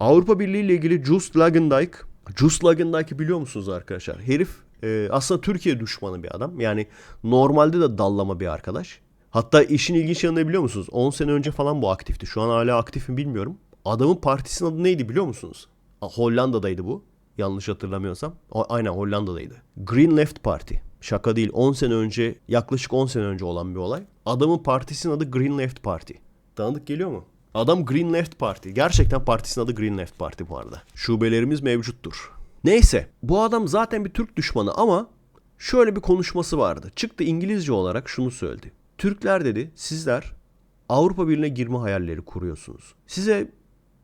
Avrupa Birliği ile ilgili Just Lagendijk. Just Lagendijk'i biliyor musunuz arkadaşlar? Herif e, aslında Türkiye düşmanı bir adam. Yani normalde de dallama bir arkadaş. Hatta işin ilginç yanını biliyor musunuz? 10 sene önce falan bu aktifti. Şu an hala aktif mi bilmiyorum. Adamın partisinin adı neydi biliyor musunuz? Hollanda'daydı bu. Yanlış hatırlamıyorsam. Aynen Hollanda'daydı. Green Left Party. Şaka değil. 10 sene önce, yaklaşık 10 sene önce olan bir olay. Adamın partisinin adı Green Left Party. Tanıdık geliyor mu? Adam Green Left Party. Gerçekten partisinin adı Green Left Party bu arada. Şubelerimiz mevcuttur. Neyse. Bu adam zaten bir Türk düşmanı ama şöyle bir konuşması vardı. Çıktı İngilizce olarak şunu söyledi. Türkler dedi sizler Avrupa Birliği'ne girme hayalleri kuruyorsunuz. Size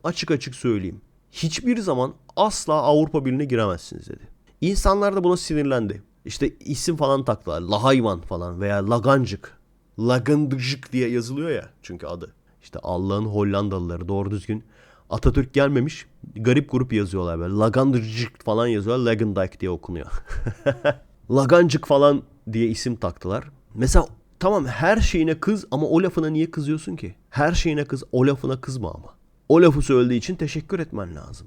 açık açık söyleyeyim. Hiçbir zaman asla Avrupa Birliği'ne giremezsiniz dedi. İnsanlar da buna sinirlendi. İşte isim falan taktılar. Lahayvan falan veya Lagancık. Lagandıcık diye yazılıyor ya çünkü adı. İşte Allah'ın Hollandalıları doğru düzgün. Atatürk gelmemiş. Garip grup yazıyorlar böyle. Lagandırcık falan yazıyorlar. Lagendijk diye okunuyor. Lagancık falan diye isim taktılar. Mesela tamam her şeyine kız ama o lafına niye kızıyorsun ki? Her şeyine kız o lafına kızma ama. O lafı söylediği için teşekkür etmen lazım.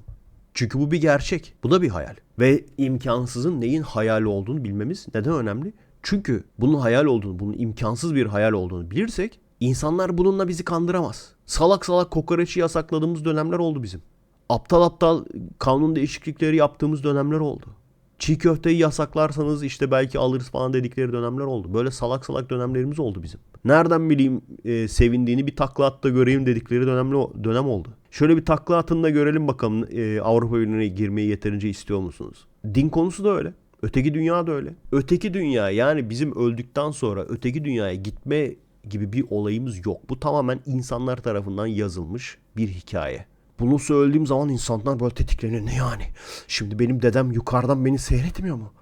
Çünkü bu bir gerçek. Bu da bir hayal. Ve imkansızın neyin hayali olduğunu bilmemiz neden önemli? Çünkü bunun hayal olduğunu, bunun imkansız bir hayal olduğunu bilirsek insanlar bununla bizi kandıramaz. Salak salak kokoreçi yasakladığımız dönemler oldu bizim. Aptal aptal kanun değişiklikleri yaptığımız dönemler oldu. Çiğ köfteyi yasaklarsanız işte belki alırız falan dedikleri dönemler oldu. Böyle salak salak dönemlerimiz oldu bizim. Nereden bileyim e, sevindiğini bir takla at da göreyim dedikleri dönemli, dönem oldu. Şöyle bir takla atın da görelim bakalım e, Avrupa Birliği'ne girmeyi yeterince istiyor musunuz? Din konusu da öyle. Öteki dünya da öyle. Öteki dünya yani bizim öldükten sonra öteki dünyaya gitme gibi bir olayımız yok. Bu tamamen insanlar tarafından yazılmış bir hikaye. Bunu söylediğim zaman insanlar böyle tetikleniyor. Ne yani? Şimdi benim dedem yukarıdan beni seyretmiyor mu?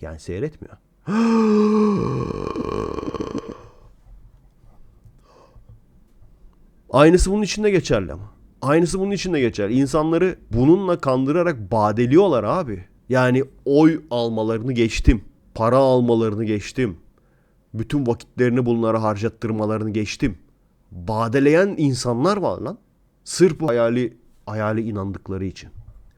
Yani seyretmiyor. Aynısı bunun içinde geçerli ama. Aynısı bunun içinde geçerli. İnsanları bununla kandırarak badeliyorlar abi. Yani oy almalarını geçtim. Para almalarını geçtim. Bütün vakitlerini bunlara harcattırmalarını geçtim. Badeleyen insanlar var lan. Sırf bu hayali hayali inandıkları için.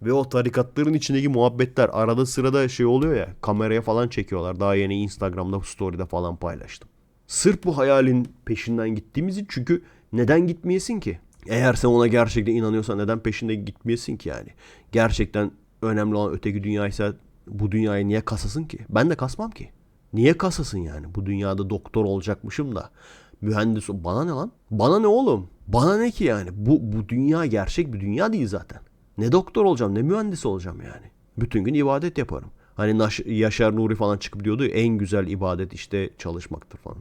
Ve o tarikatların içindeki muhabbetler arada sırada şey oluyor ya kameraya falan çekiyorlar. Daha yeni Instagram'da story'de falan paylaştım. Sırf bu hayalin peşinden gittiğimiz için çünkü neden gitmeyesin ki? Eğer sen ona gerçekten inanıyorsan neden peşinde gitmeyesin ki yani? Gerçekten önemli olan öteki dünyaysa bu dünyayı niye kasasın ki? Ben de kasmam ki. Niye kasasın yani? Bu dünyada doktor olacakmışım da mühendis bana ne lan? Bana ne oğlum? Bana ne ki yani? Bu bu dünya gerçek bir dünya değil zaten. Ne doktor olacağım ne mühendis olacağım yani. Bütün gün ibadet yaparım. Hani Naş- Yaşar Nuri falan çıkıp diyordu en güzel ibadet işte çalışmaktır falan.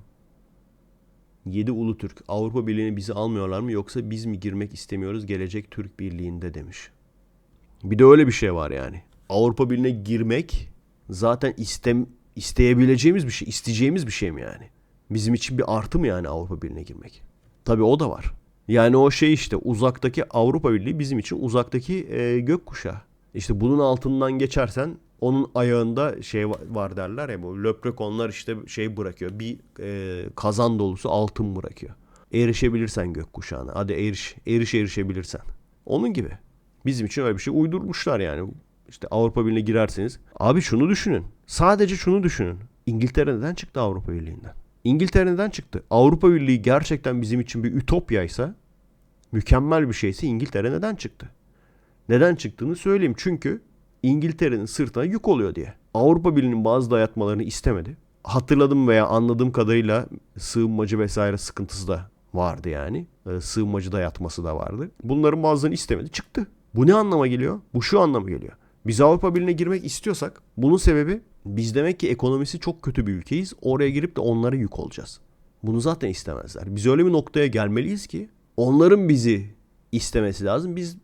7 Ulu Türk Avrupa Birliği'ne bizi almıyorlar mı yoksa biz mi girmek istemiyoruz gelecek Türk Birliği'nde demiş. Bir de öyle bir şey var yani. Avrupa Birliği'ne girmek zaten istem isteyebileceğimiz bir şey, isteyeceğimiz bir şey mi yani? Bizim için bir artı mı yani Avrupa Birliği'ne girmek? Tabii o da var. Yani o şey işte uzaktaki Avrupa Birliği bizim için uzaktaki e, gökkuşağı. İşte bunun altından geçersen onun ayağında şey va- var derler ya bu löprekonlar işte şey bırakıyor. Bir e, kazan dolusu altın bırakıyor. Erişebilirsen gökkuşağına. Hadi eriş, eriş erişebilirsen. Onun gibi. Bizim için öyle bir şey uydurmuşlar yani. İşte Avrupa Birliği'ne girerseniz. Abi şunu düşünün. Sadece şunu düşünün. İngiltere neden çıktı Avrupa Birliği'nden? İngiltere neden çıktı? Avrupa Birliği gerçekten bizim için bir ütopyaysa, mükemmel bir şeyse İngiltere neden çıktı? Neden çıktığını söyleyeyim. Çünkü İngiltere'nin sırtına yük oluyor diye. Avrupa Birliği'nin bazı dayatmalarını istemedi. Hatırladım veya anladığım kadarıyla sığınmacı vesaire sıkıntısı da vardı yani. Ee, Sığınmacı dayatması da vardı. Bunların bazılarını istemedi. Çıktı. Bu ne anlama geliyor? Bu şu anlama geliyor. Biz Avrupa Birliği'ne girmek istiyorsak bunun sebebi biz demek ki ekonomisi çok kötü bir ülkeyiz. Oraya girip de onlara yük olacağız. Bunu zaten istemezler. Biz öyle bir noktaya gelmeliyiz ki onların bizi istemesi lazım. Biz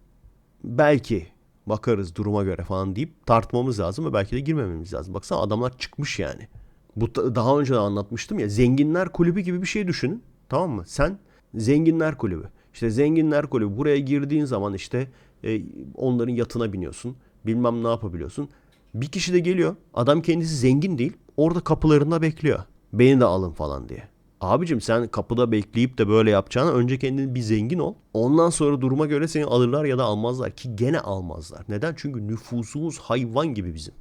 belki bakarız duruma göre falan deyip tartmamız lazım ve belki de girmememiz lazım. Baksana adamlar çıkmış yani. Bu daha önce de anlatmıştım ya zenginler kulübü gibi bir şey düşünün. Tamam mı? Sen zenginler kulübü. İşte zenginler kulübü buraya girdiğin zaman işte e, onların yatına biniyorsun. Bilmem ne yapabiliyorsun. Bir kişi de geliyor. Adam kendisi zengin değil. Orada kapılarında bekliyor. Beni de alın falan diye. Abicim sen kapıda bekleyip de böyle yapacağına önce kendini bir zengin ol. Ondan sonra duruma göre seni alırlar ya da almazlar ki gene almazlar. Neden? Çünkü nüfusumuz hayvan gibi bizim.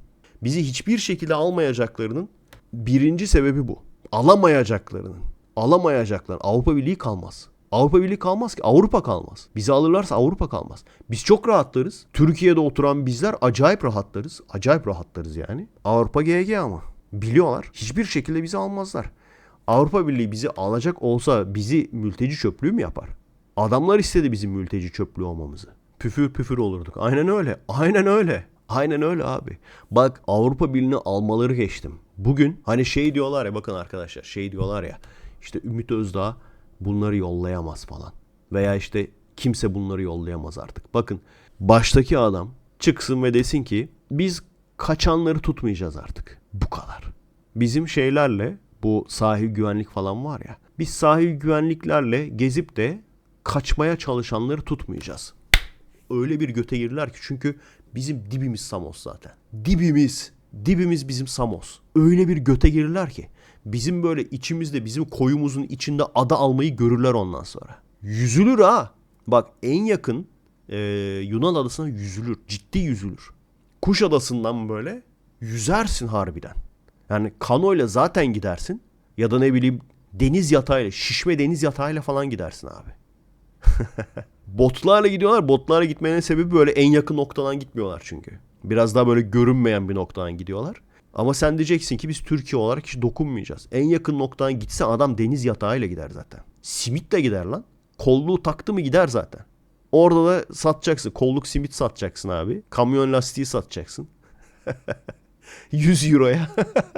Bizi hiçbir şekilde almayacaklarının birinci sebebi bu. Alamayacaklarının. Alamayacaklar. Avrupa Birliği kalmaz. Avrupa Birliği kalmaz ki. Avrupa kalmaz. Bizi alırlarsa Avrupa kalmaz. Biz çok rahatlarız. Türkiye'de oturan bizler acayip rahatlarız. Acayip rahatlarız yani. Avrupa GG ama. Biliyorlar. Hiçbir şekilde bizi almazlar. Avrupa Birliği bizi alacak olsa bizi mülteci çöplüğü mü yapar? Adamlar istedi bizim mülteci çöplüğü olmamızı. Püfür püfür olurduk. Aynen öyle. Aynen öyle. Aynen öyle abi. Bak Avrupa Birliği'ni almaları geçtim. Bugün hani şey diyorlar ya bakın arkadaşlar şey diyorlar ya işte Ümit Özdağ bunları yollayamaz falan. Veya işte kimse bunları yollayamaz artık. Bakın baştaki adam çıksın ve desin ki biz kaçanları tutmayacağız artık. Bu kadar. Bizim şeylerle bu sahil güvenlik falan var ya. Biz sahil güvenliklerle gezip de kaçmaya çalışanları tutmayacağız. Öyle bir göte girdiler ki çünkü bizim dibimiz Samos zaten. Dibimiz. Dibimiz bizim Samos. Öyle bir göte girdiler ki bizim böyle içimizde bizim koyumuzun içinde ada almayı görürler ondan sonra. Yüzülür ha. Bak en yakın e, Yunan adasına yüzülür. Ciddi yüzülür. Kuş adasından böyle yüzersin harbiden. Yani kanoyla zaten gidersin. Ya da ne bileyim deniz yatağıyla, şişme deniz yatağıyla falan gidersin abi. Botlarla gidiyorlar. Botlarla gitmenin sebebi böyle en yakın noktadan gitmiyorlar çünkü. Biraz daha böyle görünmeyen bir noktadan gidiyorlar. Ama sen diyeceksin ki biz Türkiye olarak hiç dokunmayacağız. En yakın noktadan gitse adam deniz yatağıyla gider zaten. Simitle gider lan. Kolluğu taktı mı gider zaten. Orada da satacaksın. Kolluk simit satacaksın abi. Kamyon lastiği satacaksın. 100 euroya.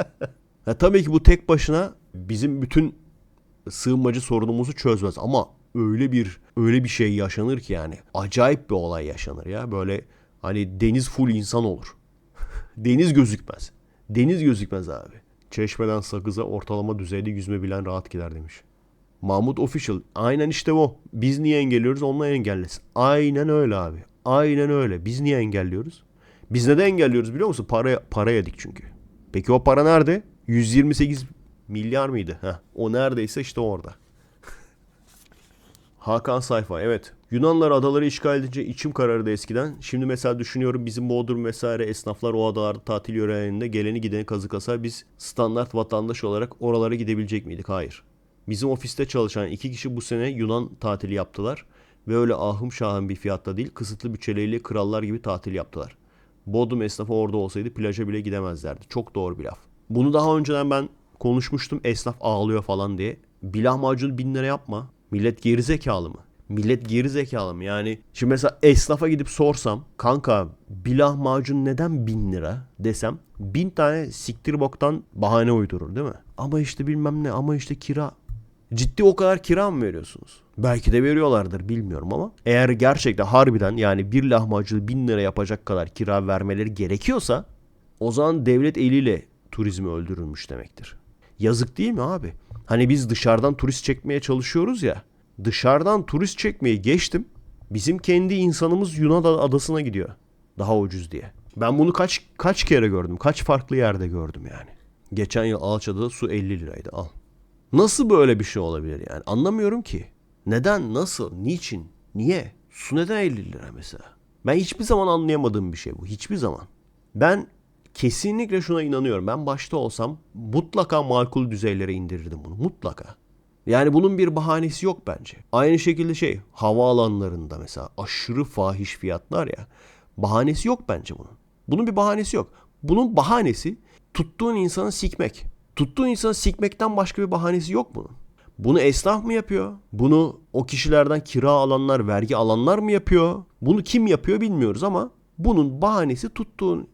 ya tabii ki bu tek başına bizim bütün sığınmacı sorunumuzu çözmez ama öyle bir öyle bir şey yaşanır ki yani acayip bir olay yaşanır ya böyle hani deniz full insan olur. deniz gözükmez. Deniz gözükmez abi. Çeşmeden sakıza ortalama düzeyde yüzme bilen rahat gider demiş. Mahmut Official. Aynen işte o. Biz niye engelliyoruz? Onunla engellesin. Aynen öyle abi. Aynen öyle. Biz niye engelliyoruz? Biz neden engelliyoruz biliyor musun? Para, para yedik çünkü. Peki o para nerede? 128 milyar mıydı? Heh, o neredeyse işte orada. Hakan Sayfa evet. Yunanlar adaları işgal edince içim karardı eskiden. Şimdi mesela düşünüyorum bizim Bodrum vesaire esnaflar o adalarda tatil yörelerinde geleni gideni kazıkasa biz standart vatandaş olarak oralara gidebilecek miydik? Hayır. Bizim ofiste çalışan iki kişi bu sene Yunan tatili yaptılar. Ve öyle ahım şahım bir fiyatta değil kısıtlı bütçeleriyle krallar gibi tatil yaptılar. Bodrum esnafı orada olsaydı plaja bile gidemezlerdi. Çok doğru bir laf. Bunu daha önceden ben konuşmuştum esnaf ağlıyor falan diye. Bir lahmacun bin lira yapma. Millet gerizekalı mı? Millet gerizekalı mı? Yani şimdi mesela esnafa gidip sorsam kanka bir lahmacun neden bin lira desem bin tane siktir boktan bahane uydurur değil mi? Ama işte bilmem ne ama işte kira. Ciddi o kadar kira mı veriyorsunuz? Belki de veriyorlardır bilmiyorum ama eğer gerçekten harbiden yani bir lahmacunu bin lira yapacak kadar kira vermeleri gerekiyorsa o zaman devlet eliyle turizmi öldürülmüş demektir. Yazık değil mi abi? Hani biz dışarıdan turist çekmeye çalışıyoruz ya. Dışarıdan turist çekmeyi geçtim. Bizim kendi insanımız Yunan adasına gidiyor. Daha ucuz diye. Ben bunu kaç kaç kere gördüm. Kaç farklı yerde gördüm yani. Geçen yıl Alçada'da su 50 liraydı. Al. Nasıl böyle bir şey olabilir yani? Anlamıyorum ki. Neden? Nasıl? Niçin? Niye? Su neden 50 lira mesela? Ben hiçbir zaman anlayamadığım bir şey bu. Hiçbir zaman. Ben kesinlikle şuna inanıyorum. Ben başta olsam mutlaka makul düzeylere indirirdim bunu. Mutlaka. Yani bunun bir bahanesi yok bence. Aynı şekilde şey havaalanlarında mesela aşırı fahiş fiyatlar ya. Bahanesi yok bence bunun. Bunun bir bahanesi yok. Bunun bahanesi tuttuğun insanı sikmek. Tuttuğun insanı sikmekten başka bir bahanesi yok bunun. Bunu esnaf mı yapıyor? Bunu o kişilerden kira alanlar, vergi alanlar mı yapıyor? Bunu kim yapıyor bilmiyoruz ama bunun bahanesi tuttuğun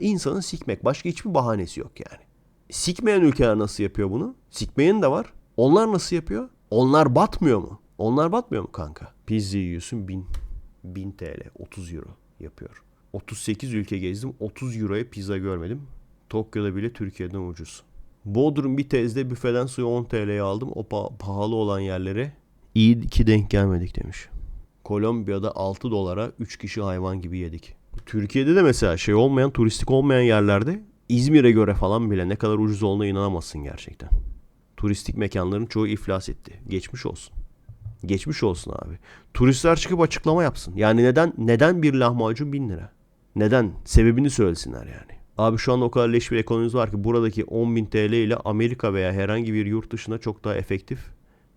insanı sikmek. Başka hiçbir bahanesi yok yani. Sikmeyen ülkeler nasıl yapıyor bunu? Sikmeyen de var. Onlar nasıl yapıyor? Onlar batmıyor mu? Onlar batmıyor mu kanka? Pizza yiyorsun 1000, 1000 TL 30 euro yapıyor. 38 ülke gezdim 30 euroya pizza görmedim. Tokyo'da bile Türkiye'den ucuz. Bodrum bir tezde büfeden suyu 10 TL'ye aldım. O pa- pahalı olan yerlere iyi ki denk gelmedik demiş. Kolombiya'da 6 dolara 3 kişi hayvan gibi yedik. Türkiye'de de mesela şey olmayan, turistik olmayan yerlerde İzmir'e göre falan bile ne kadar ucuz olduğuna inanamazsın gerçekten. Turistik mekanların çoğu iflas etti. Geçmiş olsun. Geçmiş olsun abi. Turistler çıkıp açıklama yapsın. Yani neden neden bir lahmacun bin lira? Neden? Sebebini söylesinler yani. Abi şu an o kadar leş bir ekonomimiz var ki buradaki 10.000 TL ile Amerika veya herhangi bir yurt dışına çok daha efektif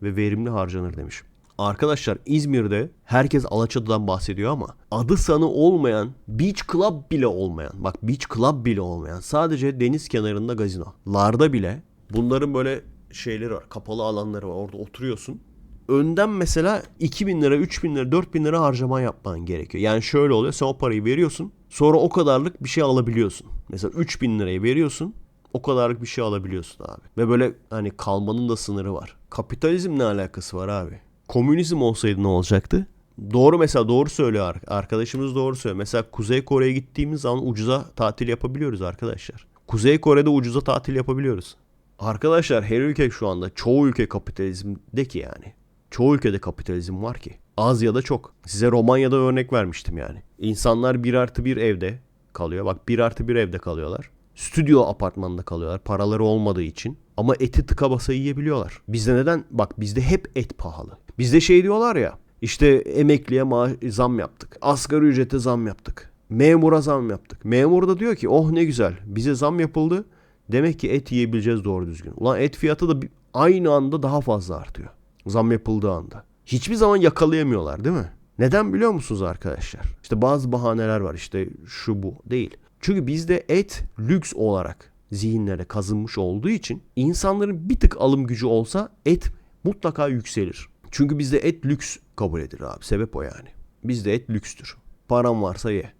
ve verimli harcanır demiş. Arkadaşlar İzmir'de herkes Alaçatı'dan bahsediyor ama adı sanı olmayan, beach club bile olmayan, bak beach club bile olmayan sadece deniz kenarında gazinolarda bile bunların böyle şeyleri var, kapalı alanları var. Orada oturuyorsun. Önden mesela 2000 lira, 3000 lira, 4000 lira harcaman yapman gerekiyor. Yani şöyle oluyor. Sen o parayı veriyorsun. Sonra o kadarlık bir şey alabiliyorsun. Mesela 3000 lirayı veriyorsun. O kadarlık bir şey alabiliyorsun abi. Ve böyle hani kalmanın da sınırı var. Kapitalizm ne alakası var abi? Komünizm olsaydı ne olacaktı? Doğru mesela doğru söylüyor ar- arkadaşımız doğru söylüyor. Mesela Kuzey Kore'ye gittiğimiz zaman ucuza tatil yapabiliyoruz arkadaşlar. Kuzey Kore'de ucuza tatil yapabiliyoruz. Arkadaşlar her ülke şu anda çoğu ülke kapitalizmdeki yani. Çoğu ülkede kapitalizm var ki. Az ya da çok. Size Romanya'da örnek vermiştim yani. İnsanlar bir artı bir evde kalıyor. Bak bir artı bir evde kalıyorlar. Stüdyo apartmanda kalıyorlar. Paraları olmadığı için. Ama eti tıka basa yiyebiliyorlar. Bizde neden? Bak bizde hep et pahalı. Bizde şey diyorlar ya. İşte emekliye ma- zam yaptık. Asgari ücrete zam yaptık. Memura zam yaptık. Memur da diyor ki oh ne güzel bize zam yapıldı. Demek ki et yiyebileceğiz doğru düzgün. Ulan et fiyatı da aynı anda daha fazla artıyor. Zam yapıldığı anda. Hiçbir zaman yakalayamıyorlar değil mi? Neden biliyor musunuz arkadaşlar? İşte bazı bahaneler var işte şu bu değil. Çünkü bizde et lüks olarak zihinlere kazınmış olduğu için insanların bir tık alım gücü olsa et mutlaka yükselir. Çünkü bizde et lüks kabul edilir abi. Sebep o yani. Bizde et lükstür. Param varsa ye.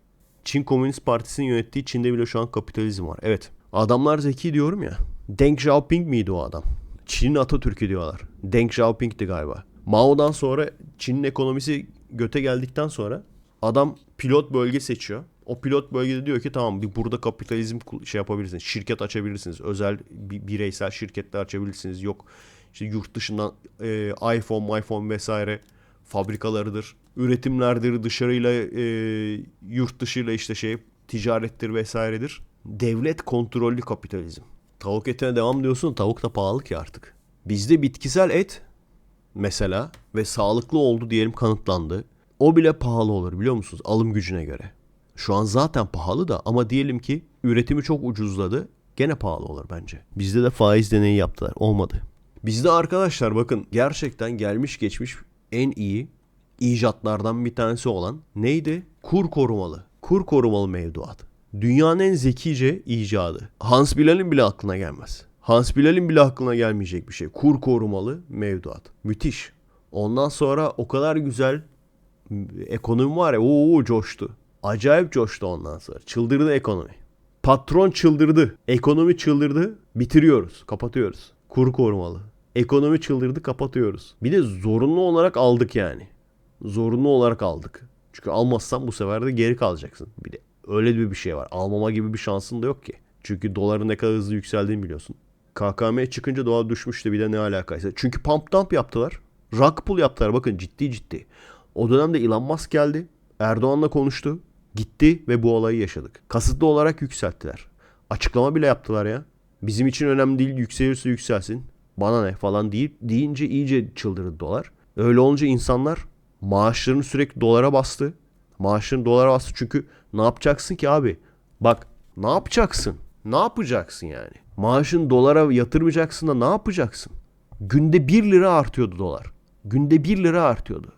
Çin Komünist Partisi'nin yönettiği Çin'de bile şu an kapitalizm var. Evet. Adamlar zeki diyorum ya. Deng Xiaoping miydi o adam? Çin'in Atatürk'ü diyorlar. Deng Xiaoping'ti galiba. Mao'dan sonra Çin'in ekonomisi göte geldikten sonra adam pilot bölge seçiyor. O pilot bölgede diyor ki tamam bir burada kapitalizm şey yapabilirsiniz. Şirket açabilirsiniz. Özel bi- bireysel şirketler açabilirsiniz. Yok işte yurt dışından e, iPhone, iPhone vesaire fabrikalarıdır. Üretimlerdir dışarıyla e, yurt dışıyla işte şey ticarettir vesairedir. Devlet kontrollü kapitalizm. Tavuk etine devam diyorsun tavuk da pahalı ki artık. Bizde bitkisel et mesela ve sağlıklı oldu diyelim kanıtlandı. O bile pahalı olur biliyor musunuz alım gücüne göre. Şu an zaten pahalı da ama diyelim ki üretimi çok ucuzladı. Gene pahalı olur bence. Bizde de faiz deneyi yaptılar. Olmadı. Bizde arkadaşlar bakın gerçekten gelmiş geçmiş en iyi icatlardan bir tanesi olan neydi? Kur korumalı. Kur korumalı mevduat. Dünyanın en zekice icadı. Hans Bilal'in bile aklına gelmez. Hans Bilal'in bile aklına gelmeyecek bir şey. Kur korumalı mevduat. Müthiş. Ondan sonra o kadar güzel ekonomi var ya ooo coştu. Acayip coştu ondan sonra. Çıldırdı ekonomi. Patron çıldırdı. Ekonomi çıldırdı. Bitiriyoruz. Kapatıyoruz. Kur korumalı. Ekonomi çıldırdı kapatıyoruz. Bir de zorunlu olarak aldık yani. Zorunlu olarak aldık. Çünkü almazsan bu sefer de geri kalacaksın. Bir de öyle bir bir şey var. Almama gibi bir şansın da yok ki. Çünkü doların ne kadar hızlı yükseldiğini biliyorsun. KKM çıkınca dolar düşmüştü bir de ne alakaysa. Çünkü pump dump yaptılar. Rug pull yaptılar bakın ciddi ciddi. O dönemde Elon Musk geldi. Erdoğan'la konuştu. Gitti ve bu olayı yaşadık. Kasıtlı olarak yükselttiler. Açıklama bile yaptılar ya. Bizim için önemli değil yükselirse yükselsin. Bana ne falan deyip deyince iyice çıldırdı dolar. Öyle olunca insanlar maaşlarını sürekli dolara bastı. Maaşlarını dolara bastı çünkü ne yapacaksın ki abi? Bak ne yapacaksın? Ne yapacaksın yani? Maaşını dolara yatırmayacaksın da ne yapacaksın? Günde 1 lira artıyordu dolar. Günde 1 lira artıyordu.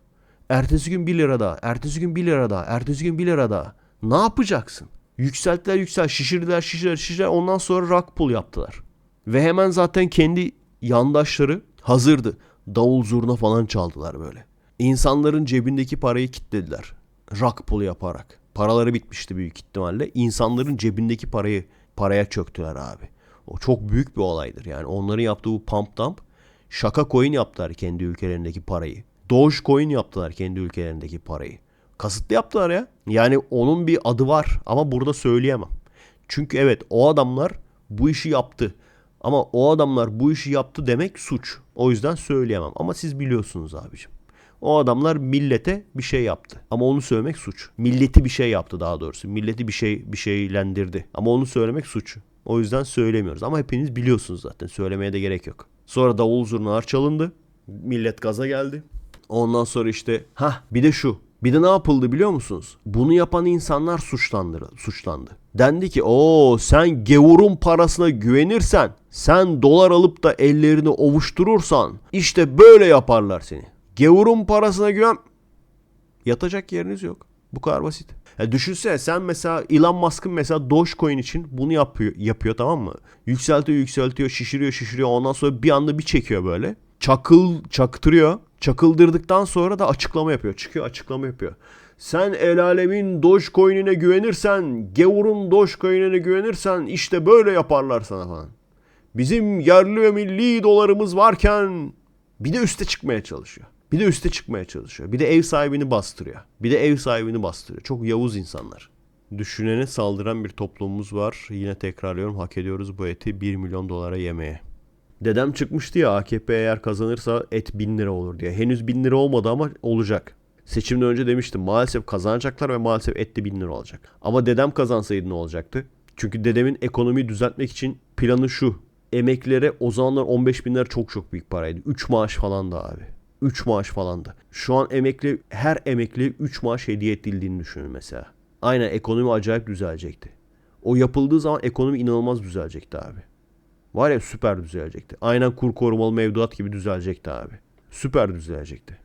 Ertesi gün 1 lira daha. Ertesi gün 1 lira daha. Ertesi gün 1 lira daha. Ne yapacaksın? Yükselttiler yüksel. Şişirdiler şişirdiler şişirdiler. Ondan sonra rock pull yaptılar. Ve hemen zaten kendi yandaşları hazırdı. Davul zurna falan çaldılar böyle. İnsanların cebindeki parayı kilitlediler. Rock pull yaparak. Paraları bitmişti büyük ihtimalle. İnsanların cebindeki parayı paraya çöktüler abi. O çok büyük bir olaydır. Yani onların yaptığı bu pump dump şaka coin yaptılar kendi ülkelerindeki parayı. Dogecoin yaptılar kendi ülkelerindeki parayı. Kasıtlı yaptılar ya. Yani onun bir adı var ama burada söyleyemem. Çünkü evet o adamlar bu işi yaptı. Ama o adamlar bu işi yaptı demek suç. O yüzden söyleyemem. Ama siz biliyorsunuz abicim. O adamlar millete bir şey yaptı. Ama onu söylemek suç. Milleti bir şey yaptı daha doğrusu. Milleti bir şey bir şeylendirdi. Ama onu söylemek suç. O yüzden söylemiyoruz. Ama hepiniz biliyorsunuz zaten. Söylemeye de gerek yok. Sonra davul zurnalar çalındı. Millet gaza geldi. Ondan sonra işte ha bir de şu. Bir de ne yapıldı biliyor musunuz? Bunu yapan insanlar suçlandı. suçlandı. Dendi ki o sen gevurun parasına güvenirsen, sen dolar alıp da ellerini ovuşturursan işte böyle yaparlar seni. Gevurun parasına güven... Yatacak yeriniz yok. Bu kadar basit. Ya düşünsene sen mesela Elon Musk'ın mesela Dogecoin için bunu yapıyor, yapıyor tamam mı? Yükseltiyor yükseltiyor şişiriyor şişiriyor ondan sonra bir anda bir çekiyor böyle. Çakıl çaktırıyor. Çakıldırdıktan sonra da açıklama yapıyor. Çıkıyor açıklama yapıyor. Sen el alemin Dogecoin'ine güvenirsen, Gevur'un Dogecoin'ine güvenirsen işte böyle yaparlar sana falan. Bizim yerli ve milli dolarımız varken bir de üste çıkmaya çalışıyor. Bir de üste çıkmaya çalışıyor. Bir de ev sahibini bastırıyor. Bir de ev sahibini bastırıyor. Çok yavuz insanlar. Düşünene saldıran bir toplumumuz var. Yine tekrarlıyorum hak ediyoruz bu eti 1 milyon dolara yemeye. Dedem çıkmıştı ya AKP eğer kazanırsa et 1000 lira olur diye. Henüz 1000 lira olmadı ama olacak. Seçimden önce demiştim maalesef kazanacaklar ve maalesef et de 1000 lira olacak. Ama dedem kazansaydı ne olacaktı? Çünkü dedemin ekonomiyi düzeltmek için planı şu. Emeklilere o zamanlar 15 bin lira çok çok büyük paraydı. 3 maaş falan da abi. 3 maaş falandı. Şu an emekli her emekli 3 maaş hediye edildiğini düşünün mesela. Aynen ekonomi acayip düzelecekti. O yapıldığı zaman ekonomi inanılmaz düzelecekti abi. Var ya süper düzelecekti. Aynen kur korumalı mevduat gibi düzelecekti abi. Süper düzelecekti.